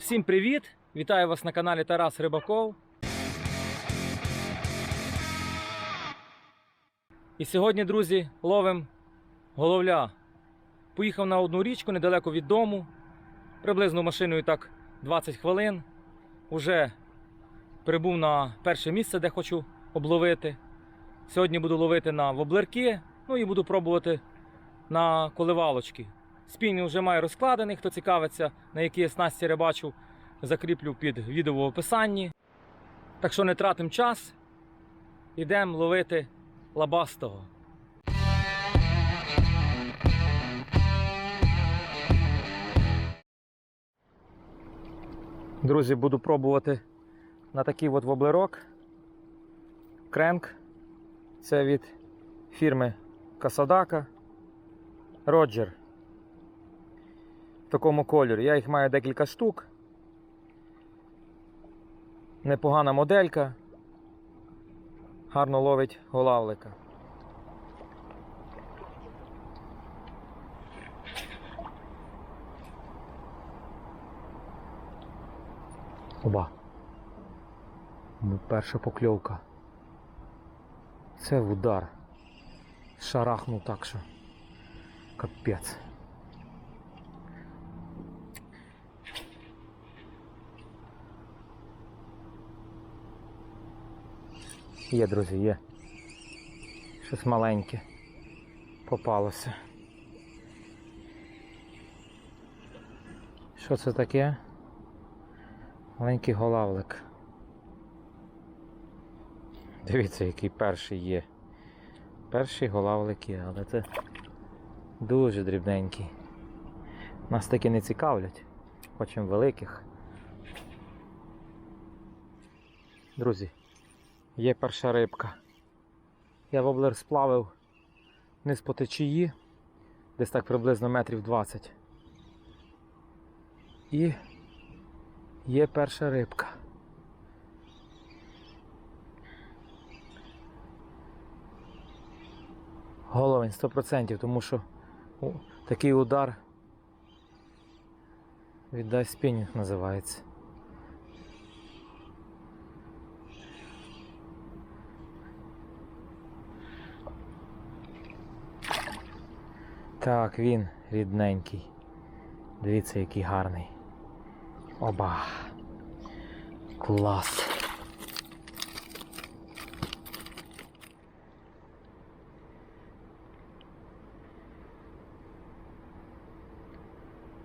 Всім привіт! Вітаю вас на каналі Тарас Рибаков. І сьогодні, друзі, ловим головля. Поїхав на одну річку недалеко від дому. Приблизно машиною так 20 хвилин. Уже прибув на перше місце, де хочу обловити. Сьогодні буду ловити на воблерки, ну і буду пробувати на коливалочки. Спінінг вже маю розкладений, хто цікавиться, на які я снасті рибачу, закріплю під відео в описанні. Так що не тратим час, ідемо ловити лабастого. Друзі, буду пробувати на такий от воблерок. Кренк. Це від фірми Касадака. Роджер. Такому кольорі. Я їх маю декілька штук. Непогана моделька. Гарно ловить голавлика. Оба. Ну, Перша покльовка. Це в удар. Шарахнув так що. Капець. Є, друзі, є. Щось маленьке попалося. Що це таке? Маленький голавлик. Дивіться, який перший є. Перший голавлик є, але це дуже дрібненький. Нас таки не цікавлять. Хочемо великих. Друзі, є перша рибка. Я воблер сплавив вниз по течії, десь так приблизно метрів 20. І є перша рибка. Головень 100%, тому що такий удар віддасть спінінг називається. Так, він рідненький. Дивіться, який гарний. Оба. Клас.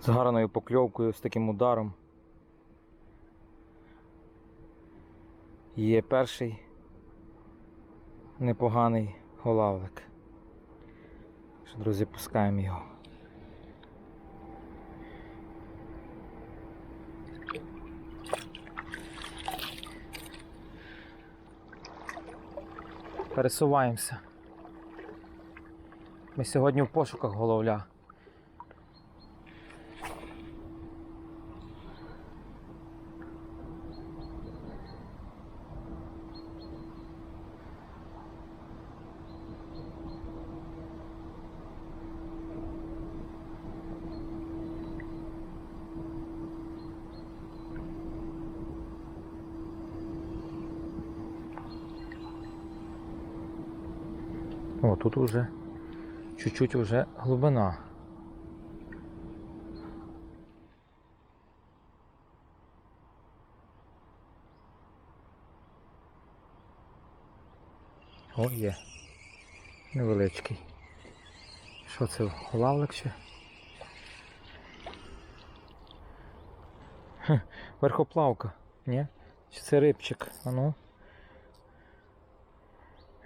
З гарною покльовкою, з таким ударом. Є перший непоганий голавлик. Друзі, пускаємо його. Пересуваємося. Ми сьогодні в пошуках головля. О, тут уже чуть-чуть уже глибина. О, є. Невеличкий. Що це? Лавлик? Хе, верхоплавка, ні? Чи це рибчик? А ну?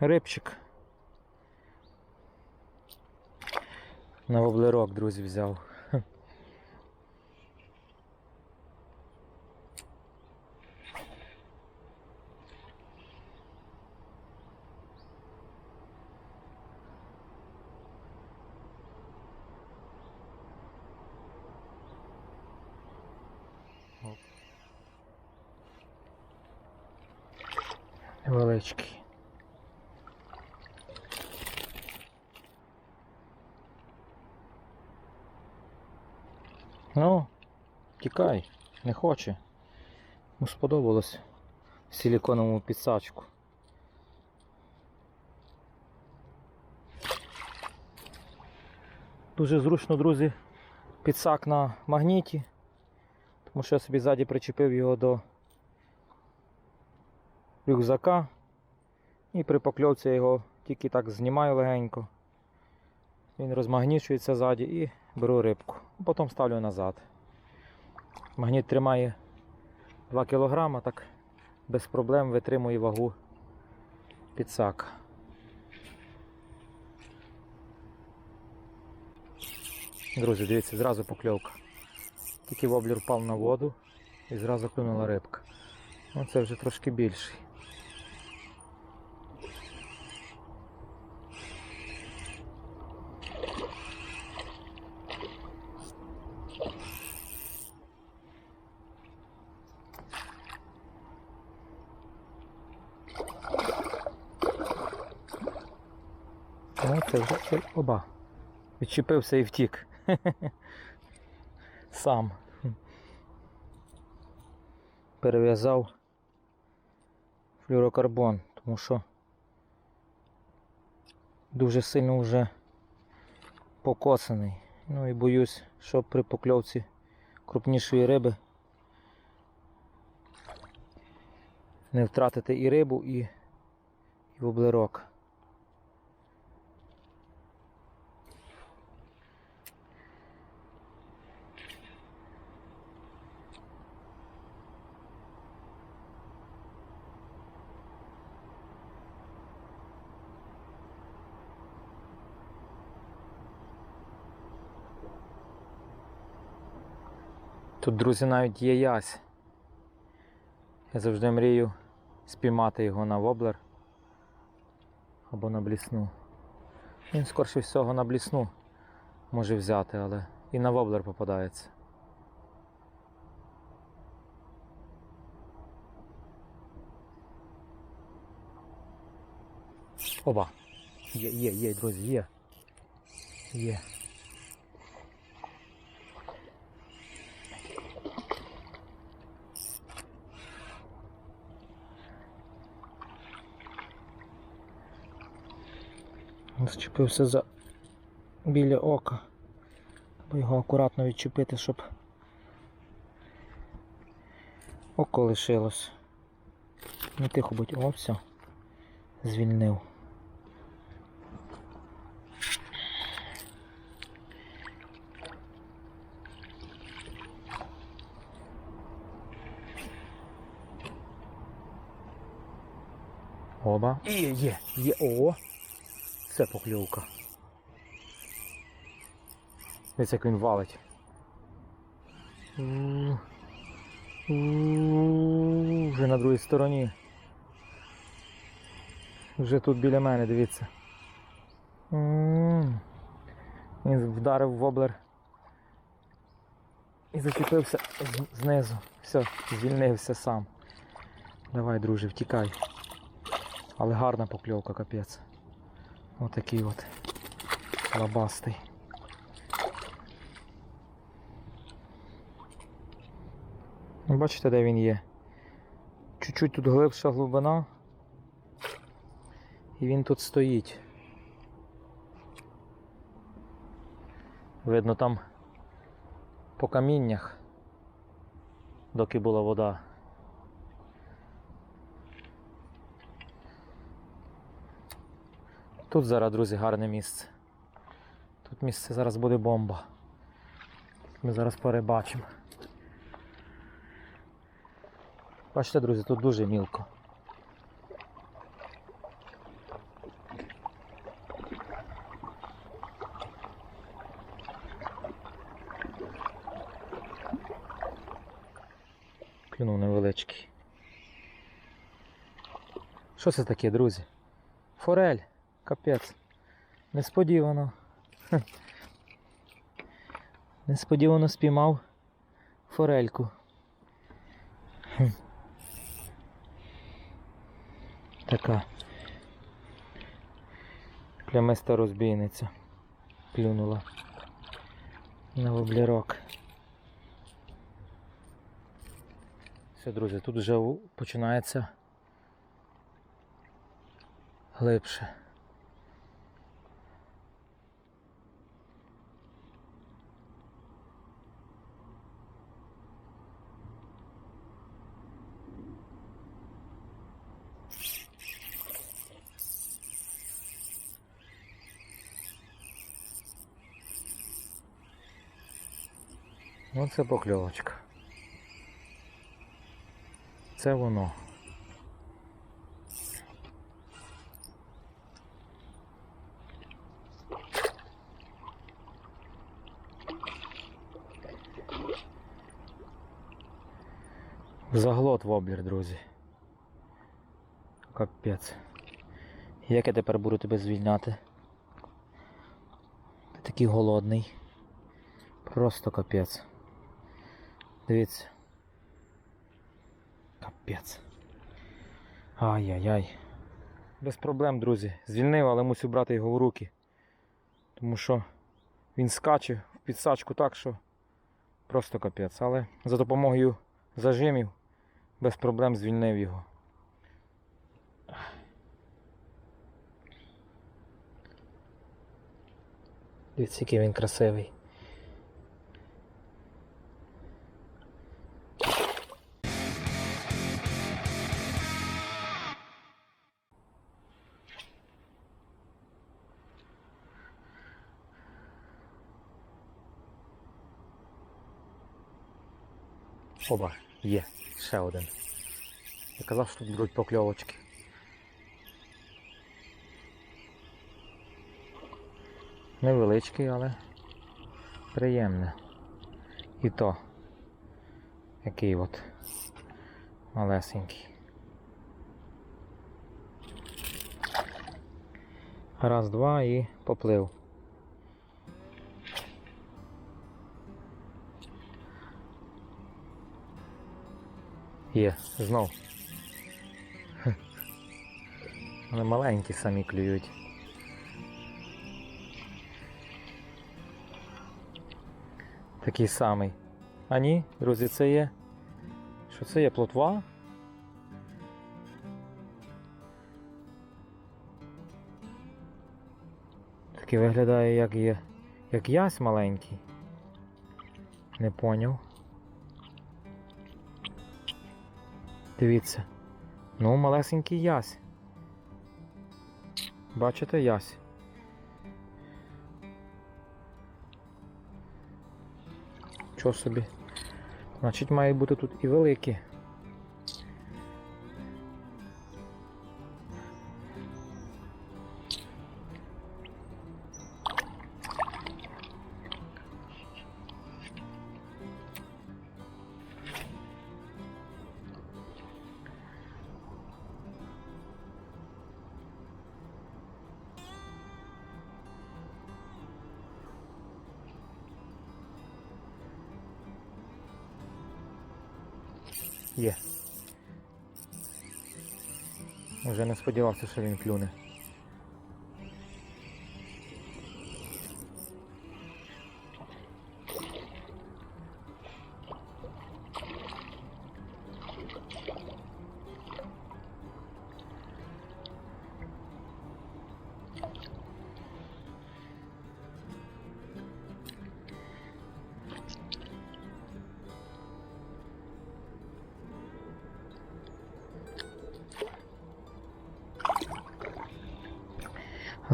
Рибчик. На воблерок, друзі, взяв. Хе. Ну, тікай. не хоче. Йому сподобалось в силіконовому підсачку. Дуже зручно, друзі, підсак на магніті, тому що я собі ззаді причепив його до рюкзака і при покльовці я його тільки так знімаю легенько. Він розмагнічується ззаді і беру рибку. Потім ставлю назад. Магніт тримає 2 кг, так без проблем витримує вагу підсака. Друзі, дивіться, зразу покльовка. Тільки воблер впав на воду і зразу клюнула рибка. Ну це вже трошки більший. Ну, це вже це оба. Відчепився і втік. Сам. Перев'язав флюрокарбон, тому що дуже сильно вже покосаний. Ну і боюсь, що при покльовці крупнішої риби не втратити і рибу, і, і воблерок. Тут, друзі, навіть є ясь. Я завжди мрію спіймати його на воблер або на блісну. Він скорше всього на блісну може взяти, але і на воблер попадається. Оба. Є, є, є, друзі, є. Є. Зчепився за біля ока. Треба його акуратно відчепити, щоб око лишилось. Не тихо будь. О, все. Звільнив. Оба. Є, є, є. О! Це покльовка. Дивіться, як він валить. У-у-у, Вже на другій стороні. Вже тут біля мене, дивіться. Він вдарив воблер і зачепився знизу. Все, звільнився сам. Давай, друже, втікай. Але гарна покльовка, капець. Отакий от лабастий. Ну, Бачите, де він є? Чуть-чуть тут глибша глибина. І він тут стоїть. Видно там по каміннях, доки була вода. Тут зараз, друзі, гарне місце. Тут місце зараз буде бомба. Ми зараз перебачимо. Бачите, друзі, тут дуже мілко. Клюнув невеличкий. Що це таке, друзі? Форель. Капець. Несподівано. Несподівано спіймав форельку. Хм. Така плямиста розбійниця клюнула на воблерок. Все, друзі, тут вже починається глибше. Оце покльовочка. Це воно. Заглот воблер, друзі. Капець. Як я тепер буду тебе звільняти? Ти такий голодний. Просто капець. Дивіться. Капець. Ай-яй-яй. Без проблем, друзі. Звільнив, але мусив брати його в руки. Тому що він скаче в підсачку так, що просто капець. Але за допомогою зажимів без проблем звільнив його. Дивіться, який він красивий. Оба, є, ще один. Я казав, що тут будуть покльовочки. Невеличкий, але приємне. І то який от малесенький. Раз, два і поплив. Є, знов. Вони маленькі самі клюють. Такий самий. А ні, друзі, це є. Що це є плотва? Такий виглядає, як є. Як ясь маленький. Не поняв. Дивіться. Ну, малесенький ясь. Бачите ясь? Чого собі? Значить, має бути тут і великі. Є. Вже не сподівався, що він клюне.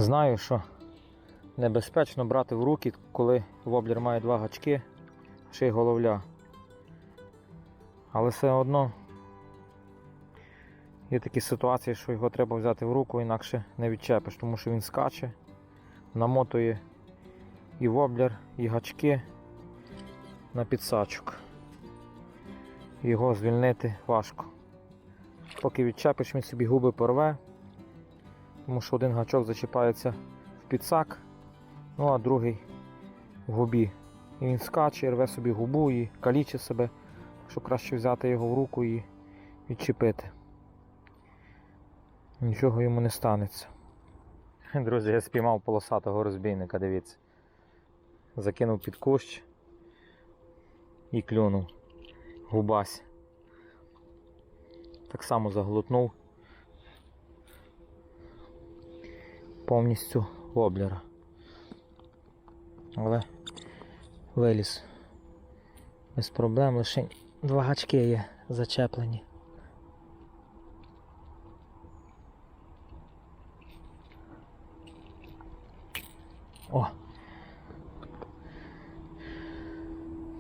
Знаю, що небезпечно брати в руки, коли воблер має два гачки, ще й головля. Але все одно є такі ситуації, що його треба взяти в руку, інакше не відчепиш, тому що він скаче, намотує і воблер, і гачки на підсачок. Його звільнити важко. Поки відчепиш, він собі губи порве тому що один гачок зачіпається в підсак, ну а другий в губі. І він скаче, рве собі губу і калічить себе, так що краще взяти його в руку і відчепити. Нічого йому не станеться. Друзі, я спіймав полосатого розбійника, дивіться. Закинув під кущ і клюнув. Губась. Так само заглотнув повністю воблера. Але виліз без проблем, лише два гачки є зачеплені. О!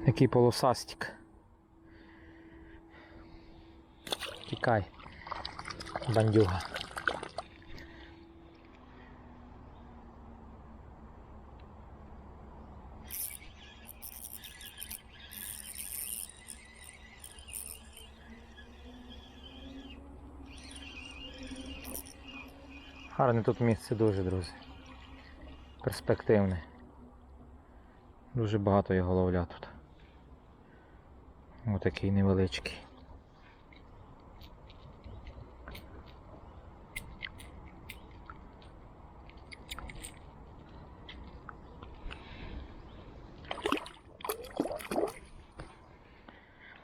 Який полосастик. Тікай, бандюга. Гарне тут місце дуже, друзі. Перспективне. Дуже багато є головля тут. Отакий невеличкий.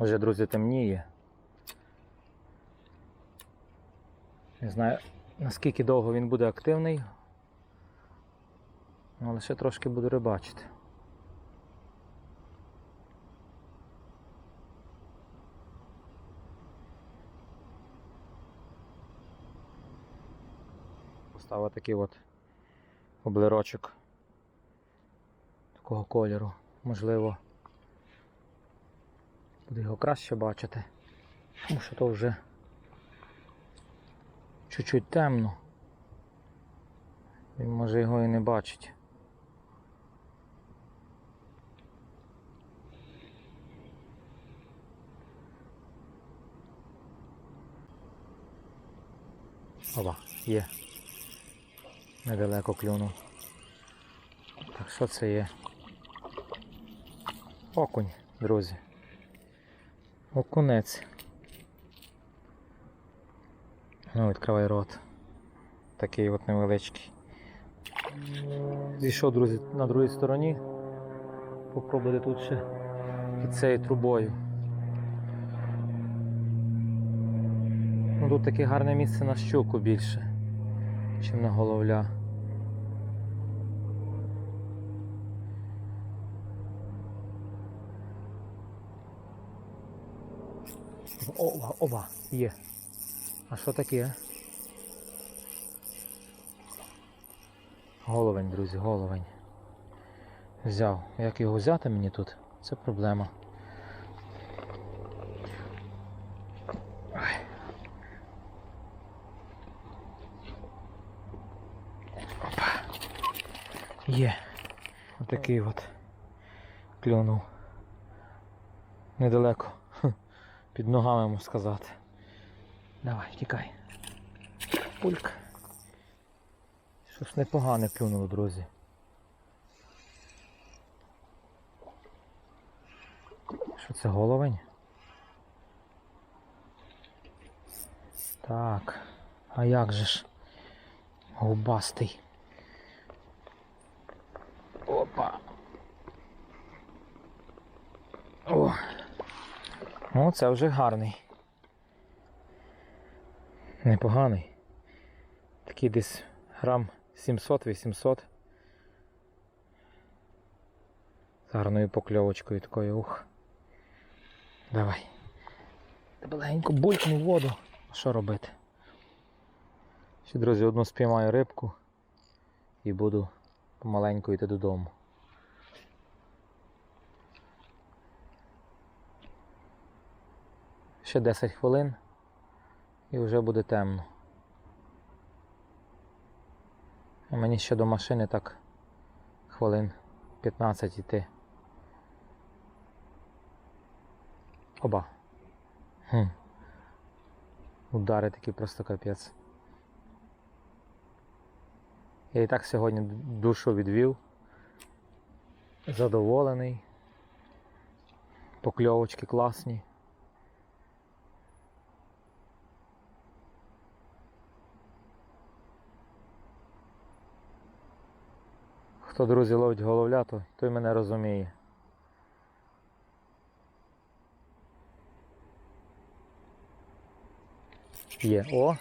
Вже, друзі, темніє. Не знаю, наскільки довго він буде активний, але ще трошки буду рибачити. Поставив такий от облирочок такого кольору. Можливо, буде його краще бачити, тому що то вже чуть-чуть темно. Він може його і не бачить. Оба, є. Недалеко клюнув. Так, що це є? Окунь, друзі. Окунець. Ну, відкривай рот. Такий от невеличкий. Зійшов, друзі, на другій стороні. Попробувати тут ще під цією трубою. Ну, тут таке гарне місце на щуку більше, ніж на головля. Оба, оба, є. А що таке? Головень, друзі, головень. Взяв. Як його взяти мені тут? Це проблема. Опа. Є. Отакий от клюнув. Недалеко. Під ногами можна сказати. Давай, тікай. Пульк. Щось непогане клюнуло, друзі. Що це головень? Так. А як же ж? Губастий. Опа. О. О, це вже гарний. Непоганий. Такий десь грам 700-800. З гарною покльовочкою такою ух. Давай. Легенько булькну воду. Що робити? Ще, друзі, одну спіймаю рибку і буду помаленьку йти додому. Ще 10 хвилин і вже буде темно. А мені ще до машини так хвилин 15 йти. Оба. Хм. Удари такі просто капець. Я і так сьогодні душу відвів. Задоволений. Покльовочки класні. Хто, друзі, ловить головля, то той мене розуміє. Є. О.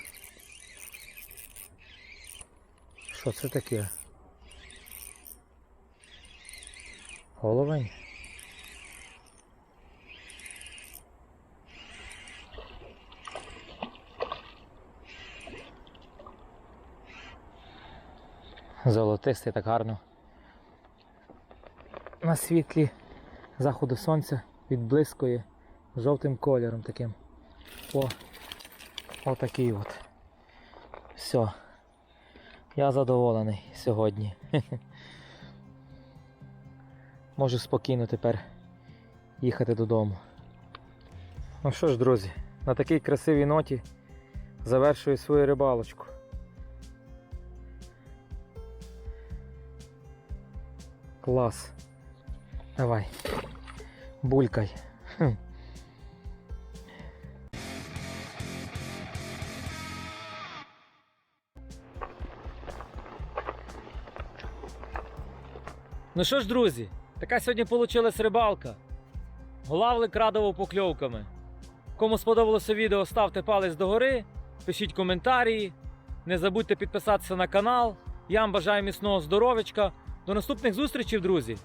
Що це таке? Головень? Золотистий так гарно. На світлі заходу сонця відблискує жовтим кольором таким. О, отакий от. Все. Я задоволений сьогодні. Можу спокійно тепер їхати додому. Ну що ж, друзі, на такій красивій ноті завершую свою рибалочку. Клас. Давай. Булькай. Ну що ж, друзі, така сьогодні вийшла рибалка. Главли крадово покльовками. Кому сподобалося відео, ставте палець догори, пишіть коментарі. Не забудьте підписатися на канал. Я вам бажаю міцного здоров'ячка. До наступних зустрічей, друзі!